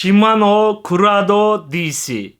Shimano Curado DC.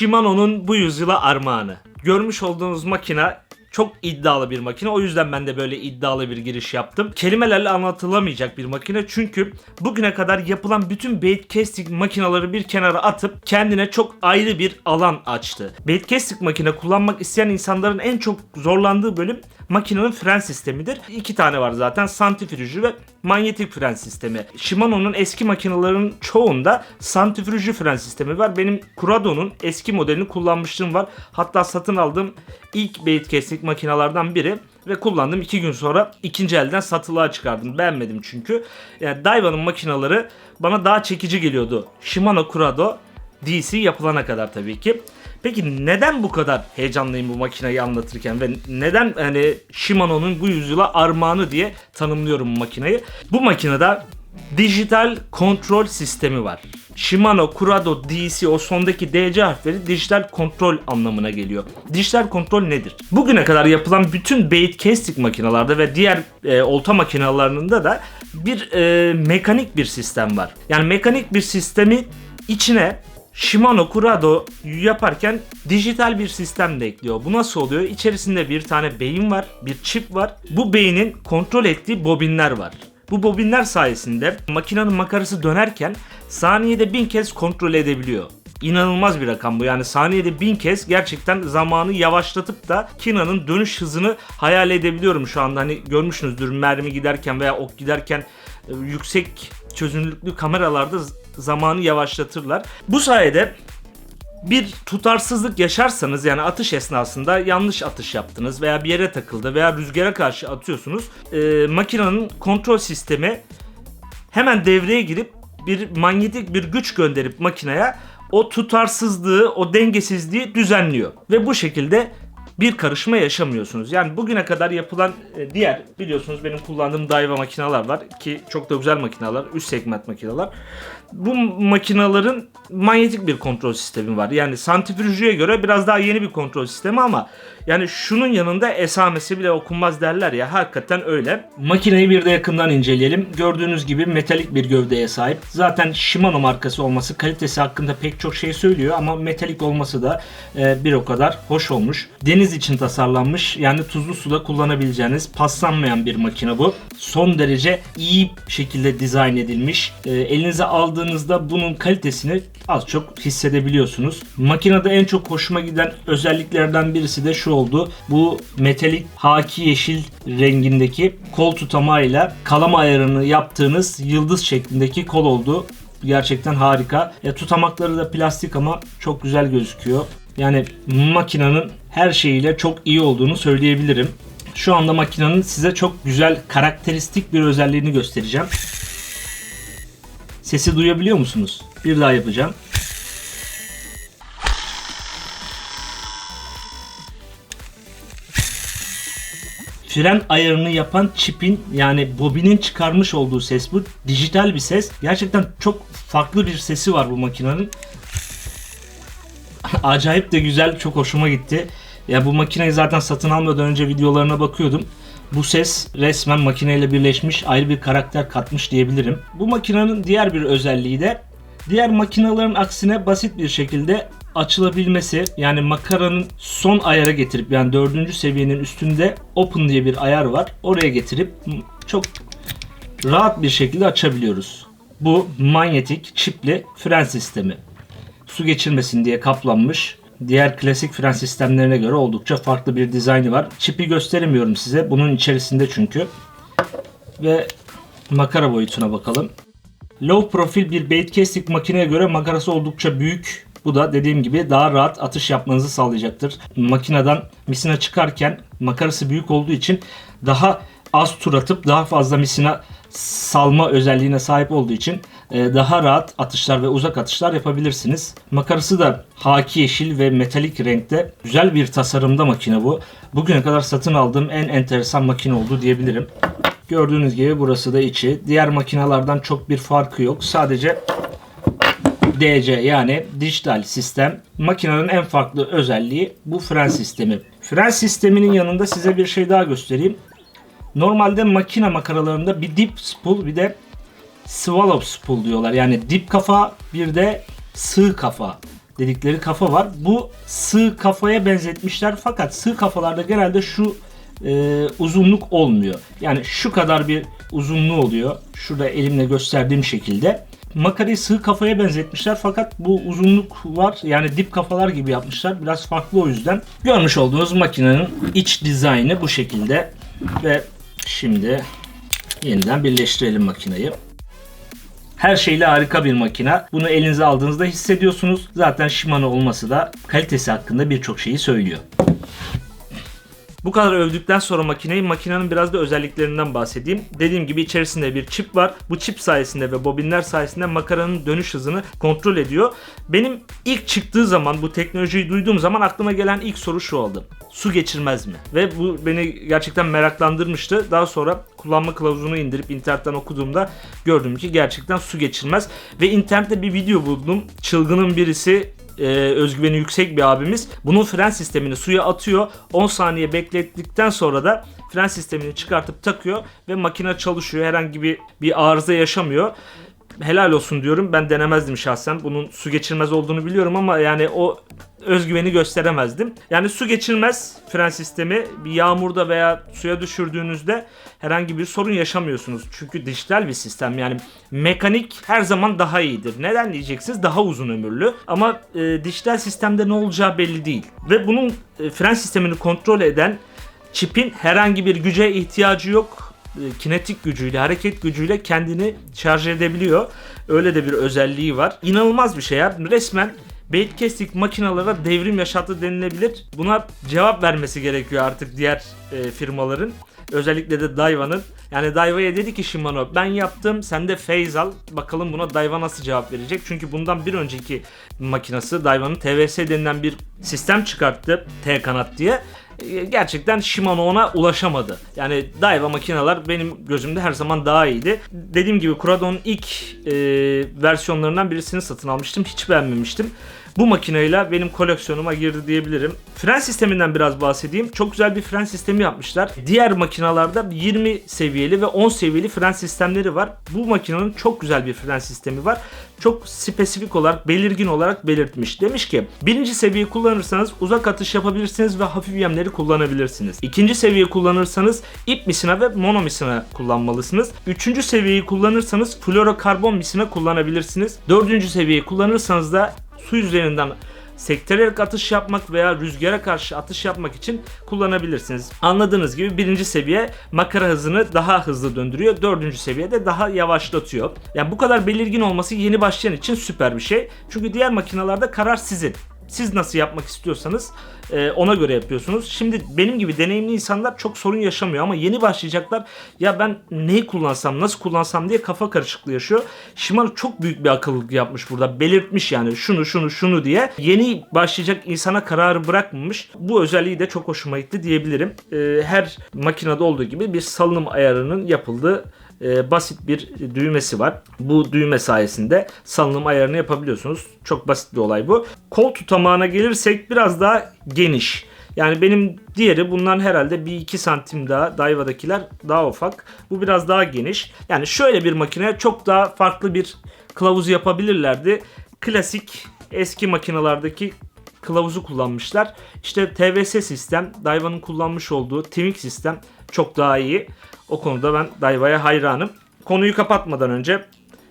Shimano'nun bu yüzyıla armağanı. Görmüş olduğunuz makine çok iddialı bir makine. O yüzden ben de böyle iddialı bir giriş yaptım. Kelimelerle anlatılamayacak bir makine. Çünkü bugüne kadar yapılan bütün baitcasting makineleri bir kenara atıp kendine çok ayrı bir alan açtı. Baitcasting makine kullanmak isteyen insanların en çok zorlandığı bölüm makinenin fren sistemidir. İki tane var zaten. Santrifüjü ve manyetik fren sistemi. Shimano'nun eski makinelerin çoğunda santrifüjü fren sistemi var. Benim Curado'nun eski modelini kullanmışlığım var. Hatta satın aldığım ilk baitcasting makinelerden biri ve kullandım. iki gün sonra ikinci elden satılığa çıkardım. Beğenmedim çünkü. Yani Daiwa'nın makineleri bana daha çekici geliyordu. Shimano Curado DC yapılana kadar tabii ki. Peki neden bu kadar heyecanlıyım bu makineyi anlatırken ve neden hani Shimano'nun bu yüzyıla armağanı diye tanımlıyorum bu makineyi? Bu makinede dijital kontrol sistemi var. Shimano Curado DC o sondaki DC harfleri dijital kontrol anlamına geliyor. Dijital kontrol nedir? Bugüne kadar yapılan bütün bait casting makinalarda ve diğer e, olta makinalarında da bir e, mekanik bir sistem var. Yani mekanik bir sistemi içine Shimano Curado yaparken dijital bir sistem de ekliyor. Bu nasıl oluyor? İçerisinde bir tane beyin var, bir çip var. Bu beynin kontrol ettiği bobinler var. Bu bobinler sayesinde makinenin makarası dönerken saniyede bin kez kontrol edebiliyor. İnanılmaz bir rakam bu. Yani saniyede bin kez gerçekten zamanı yavaşlatıp da Kina'nın dönüş hızını hayal edebiliyorum şu anda. Hani görmüşsünüzdür mermi giderken veya ok giderken e, yüksek çözünürlüklü kameralarda zamanı yavaşlatırlar. Bu sayede bir tutarsızlık yaşarsanız yani atış esnasında yanlış atış yaptınız veya bir yere takıldı veya rüzgara karşı atıyorsunuz e, makinenin kontrol sistemi hemen devreye girip bir manyetik bir güç gönderip makineye o tutarsızlığı, o dengesizliği düzenliyor. Ve bu şekilde bir karışma yaşamıyorsunuz. Yani bugüne kadar yapılan e, diğer biliyorsunuz benim kullandığım Daiwa makineler var ki çok da güzel makineler, üst segment makineler. Bu makinaların manyetik bir kontrol sistemi var. Yani santrifüjüye göre biraz daha yeni bir kontrol sistemi ama yani şunun yanında esamesi bile okunmaz derler ya hakikaten öyle. Makineyi bir de yakından inceleyelim. Gördüğünüz gibi metalik bir gövdeye sahip. Zaten Shimano markası olması kalitesi hakkında pek çok şey söylüyor ama metalik olması da e, bir o kadar hoş olmuş. Deniz için tasarlanmış yani tuzlu suda kullanabileceğiniz paslanmayan bir makine bu. Son derece iyi şekilde dizayn edilmiş. E, elinize aldığınızda bunun kalitesini az çok hissedebiliyorsunuz. Makinede en çok hoşuma giden özelliklerden birisi de şu oldu. Bu metalik haki yeşil rengindeki kol tutamayla kalama ayarını yaptığınız yıldız şeklindeki kol oldu. Gerçekten harika. E, tutamakları da plastik ama çok güzel gözüküyor. Yani makinenin her şeyiyle çok iyi olduğunu söyleyebilirim. Şu anda makinenin size çok güzel karakteristik bir özelliğini göstereceğim. Sesi duyabiliyor musunuz? Bir daha yapacağım. Fren ayarını yapan çipin yani bobinin çıkarmış olduğu ses bu. Dijital bir ses. Gerçekten çok farklı bir sesi var bu makinenin. Acayip de güzel, çok hoşuma gitti. Ya bu makineyi zaten satın almadan önce videolarına bakıyordum. Bu ses resmen makineyle birleşmiş, ayrı bir karakter katmış diyebilirim. Bu makinenin diğer bir özelliği de diğer makinelerin aksine basit bir şekilde açılabilmesi. Yani makaranın son ayara getirip yani dördüncü seviyenin üstünde open diye bir ayar var. Oraya getirip çok rahat bir şekilde açabiliyoruz. Bu manyetik çipli fren sistemi su geçirmesin diye kaplanmış. Diğer klasik fren sistemlerine göre oldukça farklı bir dizaynı var. Çipi gösteremiyorum size. Bunun içerisinde çünkü. Ve makara boyutuna bakalım. Low profil bir bait casting makineye göre makarası oldukça büyük. Bu da dediğim gibi daha rahat atış yapmanızı sağlayacaktır. Makineden misina çıkarken makarası büyük olduğu için daha az tur atıp daha fazla misina salma özelliğine sahip olduğu için daha rahat atışlar ve uzak atışlar yapabilirsiniz. Makarası da haki yeşil ve metalik renkte güzel bir tasarımda makine bu. Bugüne kadar satın aldığım en enteresan makine oldu diyebilirim. Gördüğünüz gibi burası da içi. Diğer makinalardan çok bir farkı yok. Sadece DC yani dijital sistem. Makinenin en farklı özelliği bu fren sistemi. Fren sisteminin yanında size bir şey daha göstereyim. Normalde makine makaralarında bir dip spool bir de swallow spool diyorlar. Yani dip kafa bir de sığ kafa dedikleri kafa var. Bu sığ kafaya benzetmişler fakat sığ kafalarda genelde şu e, uzunluk olmuyor. Yani şu kadar bir uzunluğu oluyor. Şurada elimle gösterdiğim şekilde. Makarayı sığ kafaya benzetmişler fakat bu uzunluk var. Yani dip kafalar gibi yapmışlar. Biraz farklı o yüzden. Görmüş olduğunuz makinenin iç dizaynı bu şekilde. Ve şimdi yeniden birleştirelim makineyi. Her şeyle harika bir makina. Bunu elinize aldığınızda hissediyorsunuz. Zaten Shimano olması da kalitesi hakkında birçok şeyi söylüyor. Bu kadar övdükten sonra makineyi makinenin biraz da özelliklerinden bahsedeyim. Dediğim gibi içerisinde bir çip var. Bu çip sayesinde ve bobinler sayesinde makaranın dönüş hızını kontrol ediyor. Benim ilk çıktığı zaman bu teknolojiyi duyduğum zaman aklıma gelen ilk soru şu oldu. Su geçirmez mi? Ve bu beni gerçekten meraklandırmıştı. Daha sonra kullanma kılavuzunu indirip internetten okuduğumda gördüm ki gerçekten su geçirmez. Ve internette bir video buldum. Çılgının birisi e, özgüveni yüksek bir abimiz. Bunun fren sistemini suya atıyor. 10 saniye beklettikten sonra da fren sistemini çıkartıp takıyor ve makine çalışıyor. Herhangi bir bir arıza yaşamıyor helal olsun diyorum ben denemezdim şahsen bunun su geçirmez olduğunu biliyorum ama yani o özgüveni gösteremezdim. Yani su geçirmez fren sistemi bir yağmurda veya suya düşürdüğünüzde herhangi bir sorun yaşamıyorsunuz. Çünkü dijital bir sistem yani mekanik her zaman daha iyidir. Neden diyeceksiniz? Daha uzun ömürlü. Ama e, dijital sistemde ne olacağı belli değil. Ve bunun e, fren sistemini kontrol eden çipin herhangi bir güce ihtiyacı yok kinetik gücüyle, hareket gücüyle kendini şarj edebiliyor. Öyle de bir özelliği var. İnanılmaz bir şey ya. Resmen Baitcasting makinalara devrim yaşattı denilebilir. Buna cevap vermesi gerekiyor artık diğer e, firmaların. Özellikle de Daiwa'nın. Yani Daiwa'ya dedi ki Shimano ben yaptım sen de phase al. Bakalım buna Daiwa nasıl cevap verecek. Çünkü bundan bir önceki makinası Daiwa'nın TVS denilen bir sistem çıkarttı. T kanat diye E, gerçekten Shimano ona ulaşamadı. Yani Daiwa makineler benim gözümde her zaman daha iyiydi. Dediğim gibi Kuradon'un ilk e, versiyonlarından birisini satın almıştım. Hiç beğenmemiştim. Bu makineyle benim koleksiyonuma girdi diyebilirim. Fren sisteminden biraz bahsedeyim. Çok güzel bir fren sistemi yapmışlar. Diğer makinalarda 20 seviyeli ve 10 seviyeli fren sistemleri var. Bu makinenin çok güzel bir fren sistemi var. Çok spesifik olarak, belirgin olarak belirtmiş. Demiş ki birinci seviyeyi kullanırsanız uzak atış yapabilirsiniz ve hafif yemleri kullanabilirsiniz. İkinci seviyeyi kullanırsanız ip misina ve mono misina kullanmalısınız. Üçüncü seviyeyi kullanırsanız florokarbon misina kullanabilirsiniz. Dördüncü seviyeyi kullanırsanız da su üzerinden sektirerek atış yapmak veya rüzgara karşı atış yapmak için kullanabilirsiniz. Anladığınız gibi birinci seviye makara hızını daha hızlı döndürüyor. Dördüncü seviyede daha yavaşlatıyor. Yani bu kadar belirgin olması yeni başlayan için süper bir şey. Çünkü diğer makinalarda karar sizin. Siz nasıl yapmak istiyorsanız e, ona göre yapıyorsunuz. Şimdi benim gibi deneyimli insanlar çok sorun yaşamıyor ama yeni başlayacaklar ya ben neyi kullansam nasıl kullansam diye kafa karışıklığı yaşıyor. Shimano çok büyük bir akıllılık yapmış burada. Belirtmiş yani şunu şunu şunu diye. Yeni başlayacak insana kararı bırakmamış. Bu özelliği de çok hoşuma gitti diyebilirim. E, her makinede olduğu gibi bir salınım ayarının yapıldığı e, basit bir düğmesi var. Bu düğme sayesinde salınım ayarını yapabiliyorsunuz. Çok basit bir olay bu. Kol tutamağına gelirsek biraz daha geniş. Yani benim diğeri bundan herhalde bir 2 santim daha Daiwa'dakiler daha ufak. Bu biraz daha geniş. Yani şöyle bir makine çok daha farklı bir kılavuz yapabilirlerdi. Klasik eski makinalardaki kılavuzu kullanmışlar. İşte TVS sistem, Daiwa'nın kullanmış olduğu Twink sistem çok daha iyi. O konuda ben Daiwa'ya hayranım. Konuyu kapatmadan önce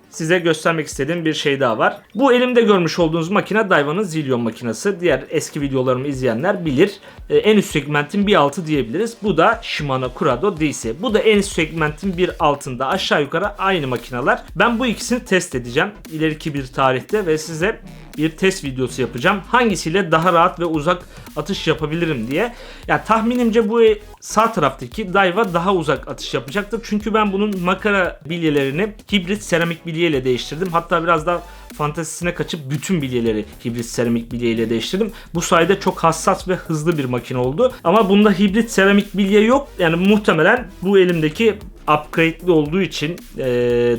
size göstermek istediğim bir şey daha var. Bu elimde görmüş olduğunuz makine Daiwa'nın Zillion makinesi. Diğer eski videolarımı izleyenler bilir. Ee, en üst segmentin bir altı diyebiliriz. Bu da Shimano Kurado DC. Bu da en üst segmentin bir altında. Aşağı yukarı aynı makineler. Ben bu ikisini test edeceğim ileriki bir tarihte ve size bir test videosu yapacağım. Hangisiyle daha rahat ve uzak atış yapabilirim diye. Ya tahminimce bu sağ taraftaki Daiwa daha uzak atış yapacaktır. Çünkü ben bunun makara bilyelerini hibrit seramik bilyeyle değiştirdim. Hatta biraz daha fantezisine kaçıp bütün bilyeleri hibrit seramik bilyeyle değiştirdim. Bu sayede çok hassas ve hızlı bir makine oldu. Ama bunda hibrit seramik bilye yok. Yani muhtemelen bu elimdeki upgrade'li olduğu için, e,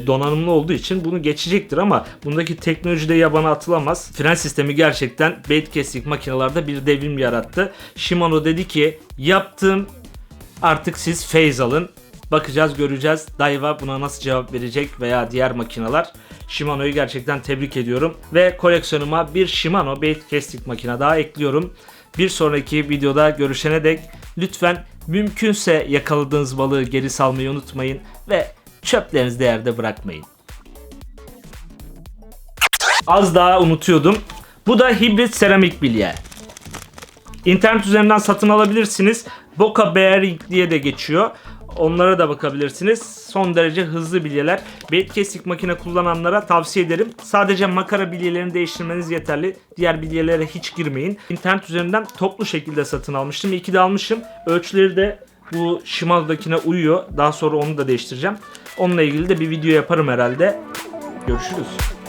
donanımlı olduğu için bunu geçecektir ama bundaki teknoloji de yabana atılamaz. Fren sistemi gerçekten bait casting makinelerde bir devrim yarattı. Shimano dedi ki yaptım artık siz phase alın. Bakacağız göreceğiz Daiwa buna nasıl cevap verecek veya diğer makineler. Shimano'yu gerçekten tebrik ediyorum. Ve koleksiyonuma bir Shimano bait casting makine daha ekliyorum. Bir sonraki videoda görüşene dek lütfen mümkünse yakaladığınız balığı geri salmayı unutmayın ve çöplerinizi de yerde bırakmayın. Az daha unutuyordum. Bu da hibrit seramik bilye. İnternet üzerinden satın alabilirsiniz. Boca Bearing diye de geçiyor. Onlara da bakabilirsiniz. Son derece hızlı bilyeler. Bait kesik makine kullananlara tavsiye ederim. Sadece makara bilyelerini değiştirmeniz yeterli. Diğer bilyelere hiç girmeyin. İnternet üzerinden toplu şekilde satın almıştım. İyi ki de almışım. Ölçüleri de bu Shimano'dakine uyuyor. Daha sonra onu da değiştireceğim. Onunla ilgili de bir video yaparım herhalde. Görüşürüz.